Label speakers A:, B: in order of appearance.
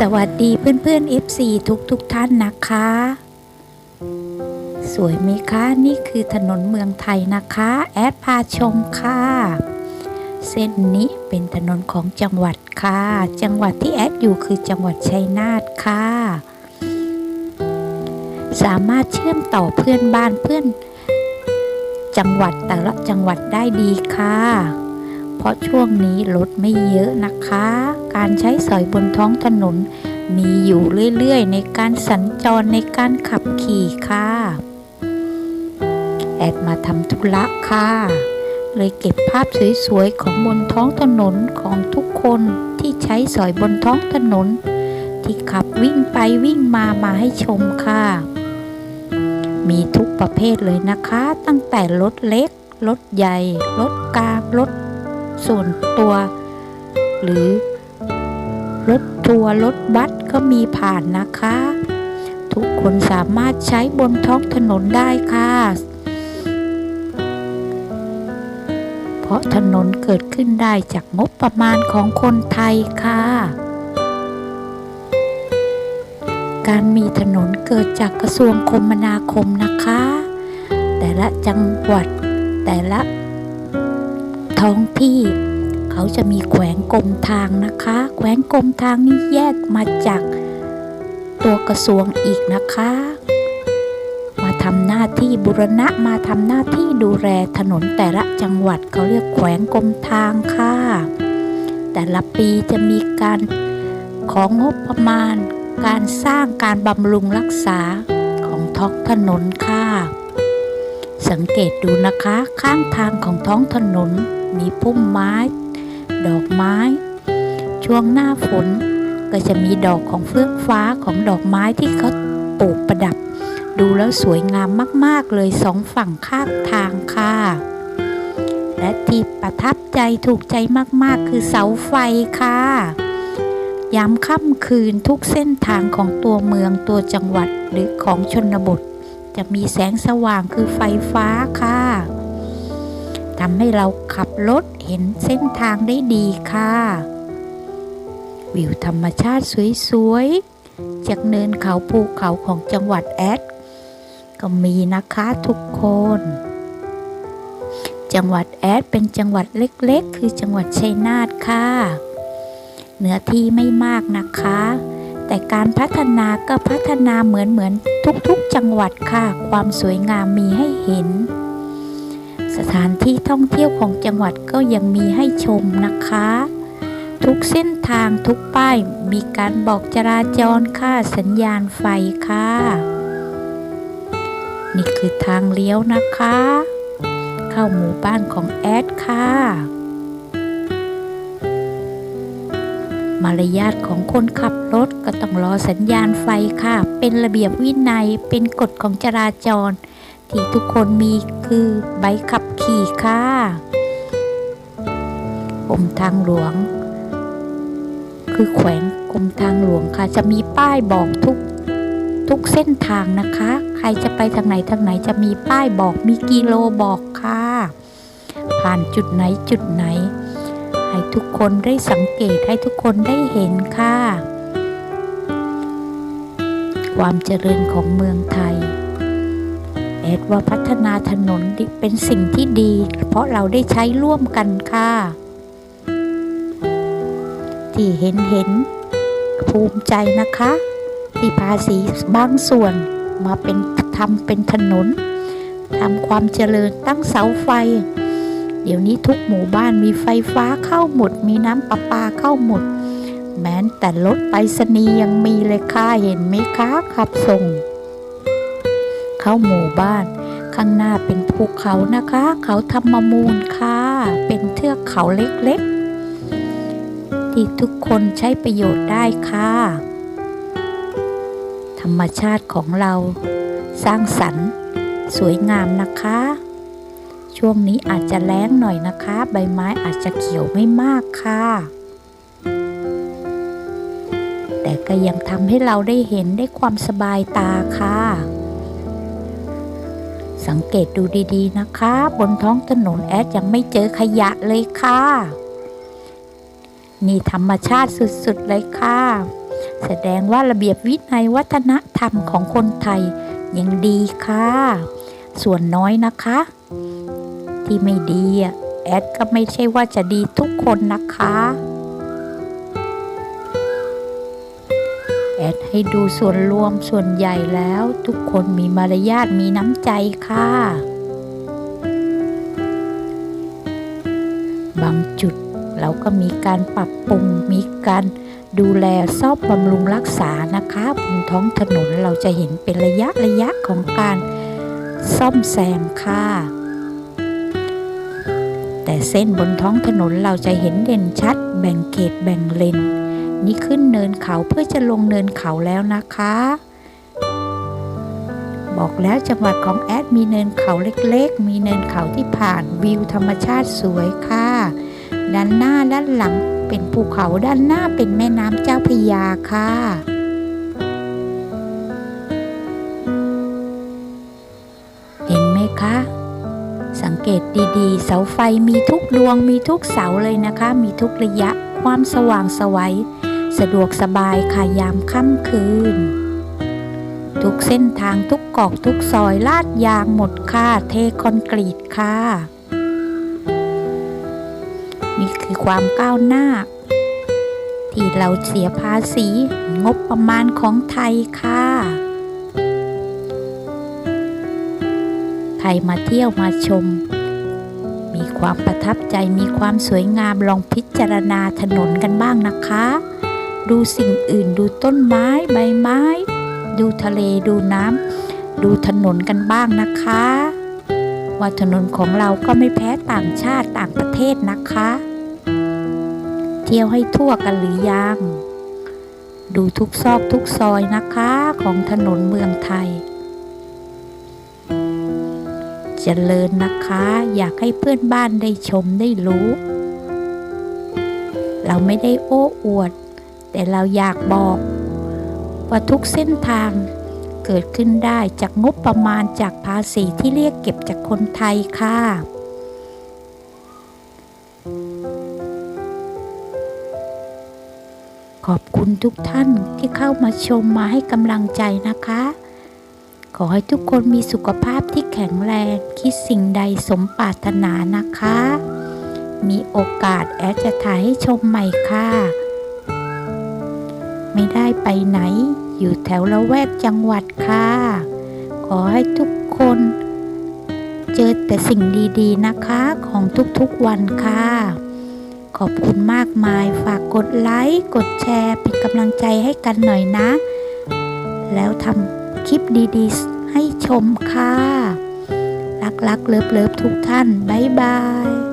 A: สวัสดีเพื่อนๆ FC ทุกทุกๆท่านนะคะ สวยไหมคะ นี่คือถนนเมืองไทยนะคะ แอดพาชมค่ะ เส้นนี้เป็นถนนของจังหวัดค่ะ จังหวัดที่แอดอยู่คือจังหวัดชัยนาทค่ะ สามารถเชื่อมต่อเพื่อนบ้านเพื่อน จังหวัดแต่ละจังหวัดได้ดีค่ะ เพราะช่วงนี้รถไม่เยอะนะคะ การใช้สอยบนท้องถนน มีอยู่เรื่อยๆ ในการสัญจรในการขับขี่ค่ะ แอดมาทำธุระค่ะ เลยเก็บภาพสวยๆ ของบนท้องถนนของทุกคนที่ใช้สอยบนท้องถนน ที่ขับวิ่งไปวิ่งมามาให้ชมค่ะ มีทุกประเภทเลยนะคะ ตั้งแต่รถเล็กรถใหญ่รถกลางรถ ส่วนตัว หรือรถทัวร์รถบัสก็มีผ่านนะคะ ทุกคนสามารถใช้บนท้องถนนได้ค่ะ เพราะถนนเกิดขึ้นได้จากงบประมาณของคนไทยค่ะ การมีถนนเกิดจากกระทรวงคมนาคมนะคะ แต่ละจังหวัดแต่ละ ท้องที่ เขาจะมีแขวงกรมทางนะคะ แขวงกรมทางนี่แยกมาจากตัวกระทรวงอีกนะคะ มาทำหน้าที่บุรณะมาทำหน้าที่ดูแลถนนแต่ละจังหวัดเขาเรียกแขวงกรมทางค่ะ แต่ละปีจะมีการของงบประมาณ การสร้างการบำรุงรักษาของท้องถนนค่ะ สังเกตดูนะคะข้างทางของท้องถนน มีพุ่มไม้ ดอกไม้ ช่วงหน้าฝนก็จะมีดอกของเฟื่องฟ้าของดอกไม้ที่เขาปลูกประดับ ดูแล้วสวยงามมาก ๆ เลยสองฝั่งข้างทางค่ะ และที่ประทับใจถูกใจมาก ๆ คือเสาไฟค่ะ ยามค่ำคืนทุกเส้นทางของตัวเมืองตัวจังหวัดหรือของชนบท จะมีแสงสว่างคือไฟฟ้าค่ะ ทำให้เราขับรถเห็นเส้นทางได้ดีค่ะ วิวธรรมชาติสวยๆ จากเนินเขาภูเขาของจังหวัดแอด ก็มีนะคะทุกคน จังหวัดแอดเป็นจังหวัดเล็กๆ คือจังหวัดชัยนาทค่ะ เนื้อที่ไม่มากนะคะ แต่การพัฒนาก็พัฒนาเหมือนเหมือนทุกๆจังหวัดค่ะ ความสวยงามมีให้เห็น สถานที่ท่องเที่ยวของจังหวัดก็ยังมีให้ชมนะคะ ทุกเส้นทางทุกป้ายมีการบอกจราจรค่ะสัญญาณไฟค่ะ นี่คือทางเลี้ยวนะคะ เข้าหมู่บ้านของแอดค่ะมารยาทของคนขับรถก็ต้องรอสัญญาณไฟค่ะ เป็นระเบียบวินัย เป็นกฎของจราจร ที่ทุกคนมีคือใบขับขี่ค่ะกรมทางหลวง คือแขวงกรมทางหลวงค่ะ จะมีป้ายบอกทุกทุกเส้นทางนะคะ ใครจะไปทางไหนทางไหนจะมีป้ายบอกมีกิโลบอกค่ะ ผ่านจุดไหนจุดไหน ให้ทุกคนได้สังเกตให้ทุกคนได้เห็นค่ะ ความเจริญของเมืองไทย แอดว่าพัฒนาถนนเป็นสิ่งที่ดี เพราะเราได้ใช้ร่วมกันค่ะ ที่เห็นเห็น ภูมิใจนะคะ ที่ภาษีบางส่วนมาเป็นทำเป็นถนนทำความเจริญตั้งเสาไฟ เดี๋ยวนี้ทุกหมู่บ้านมีไฟฟ้าเข้าหมด มีน้ำประปาเข้าหมด แม้แต่รถไปรษณีย์ยังมีเลยค่ะเห็นไหมคะขับส่ง เข้าหมู่บ้าน ข้างหน้าเป็นภูเขานะคะ เขาธรรมมูลค่ะ เป็นเทือกเขาเล็กๆ ที่ทุกคนใช้ประโยชน์ได้ค่ะ ธรรมชาติของเราสร้างสรรค์ สวยงามนะคะ ช่วงนี้อาจจะแล้งหน่อยนะคะ ใบไม้อาจจะเขียวไม่มากค่ะแต่ก็ยังทำให้เราได้เห็นได้ความสบายตาค่ะ สังเกตดูดีๆนะคะ บนท้องถนนแอดยังไม่เจอขยะเลยค่ะ นี่ธรรมชาติสุดๆเลยค่ะ แสดงว่าระเบียบวินัยวัฒนธรรมของคนไทยยังดีค่ะ ส่วนน้อยนะคะ ที่ไม่ดีอะแอดก็ไม่ใช่ว่าจะดีทุกคนนะคะ แอดให้ดูส่วนรวมส่วนใหญ่แล้ว ทุกคนมีมารยาทมีน้ำใจค่ะ บางจุดเราก็มีการปรับปรุงมีการดูแลซ่อมบำรุงรักษานะคะบนท้องถนนเราจะเห็นเป็นระยะระยะของการซ่อมแซมค่ะ แต่เส้นบนท้องถนนเราจะเห็นเด่นชัด แบ่งเขตแบ่งเลน นี่ขึ้นเนินเขาเพื่อจะลงเนินเขาแล้วนะคะ บอกแล้วจังหวัดของแอดมีเนินเขาเล็กๆ มีเนินเขาที่ผ่านวิวธรรมชาติสวยค่ะ ด้านหน้าด้านหลังเป็นภูเขาด้านหน้าเป็นแม่น้ำเจ้าพยาค่ะเห็นไหมคะสังเกตดีๆ เสาไฟมีทุกดวงมีทุกเสาเลยนะคะ มีทุกระยะความสว่างสวัย สะดวกสบายค่ะยามค่ำคืน ทุกเส้นทางทุกกอกทุกซอยลาดยางหมดค่ะเทคอนกรีตค่ะ นี่คือความก้าวหน้า ที่เราเสียภาษีงบประมาณของไทยค่ะใครมาเที่ยวมาชม มีความประทับใจมีความสวยงามลองพิจารณาถนนกันบ้างนะคะ ดูสิ่งอื่นดูต้นไม้ใบไม้ ดูทะเลดูน้ำดูถนนกันบ้างนะคะ ว่าถนนของเราก็ไม่แพ้ต่างชาติต่างประเทศนะคะ เที่ยวให้ทั่วกันหรือยัง ดูทุกซอกทุกซอยนะคะของถนนเมืองไทยเจริญนะคะ อยากให้เพื่อนบ้านได้ชมได้รู้ เราไม่ได้โอ้อวด แต่เราอยากบอก ว่าทุกเส้นทางเกิดขึ้นได้จากงบประมาณจากภาษีที่เรียกเก็บจากคนไทยค่ะ ขอบคุณทุกท่านที่เข้ามาชมมาให้กำลังใจนะคะ ขอให้ทุกคนมีสุขภาพที่แข็งแรง คิดสิ่งใดสมปรารถนานะคะ มีโอกาสแอดจะถ่ายให้ชมใหม่ค่ะ ไม่ได้ไปไหน อยู่แถวละแวกจังหวัดค่ะ ขอให้ทุกคน เจอแต่สิ่งดีๆนะคะของทุกๆวันค่ะ ขอบคุณมากมายฝากกดไลค์ กดแชร์ เป็นกำลังใจให้กันหน่อยนะ แล้วทำคลิปดีๆ ให้ชมค่ะ รักๆเลิฟๆทุกท่าน บ๊ายบาย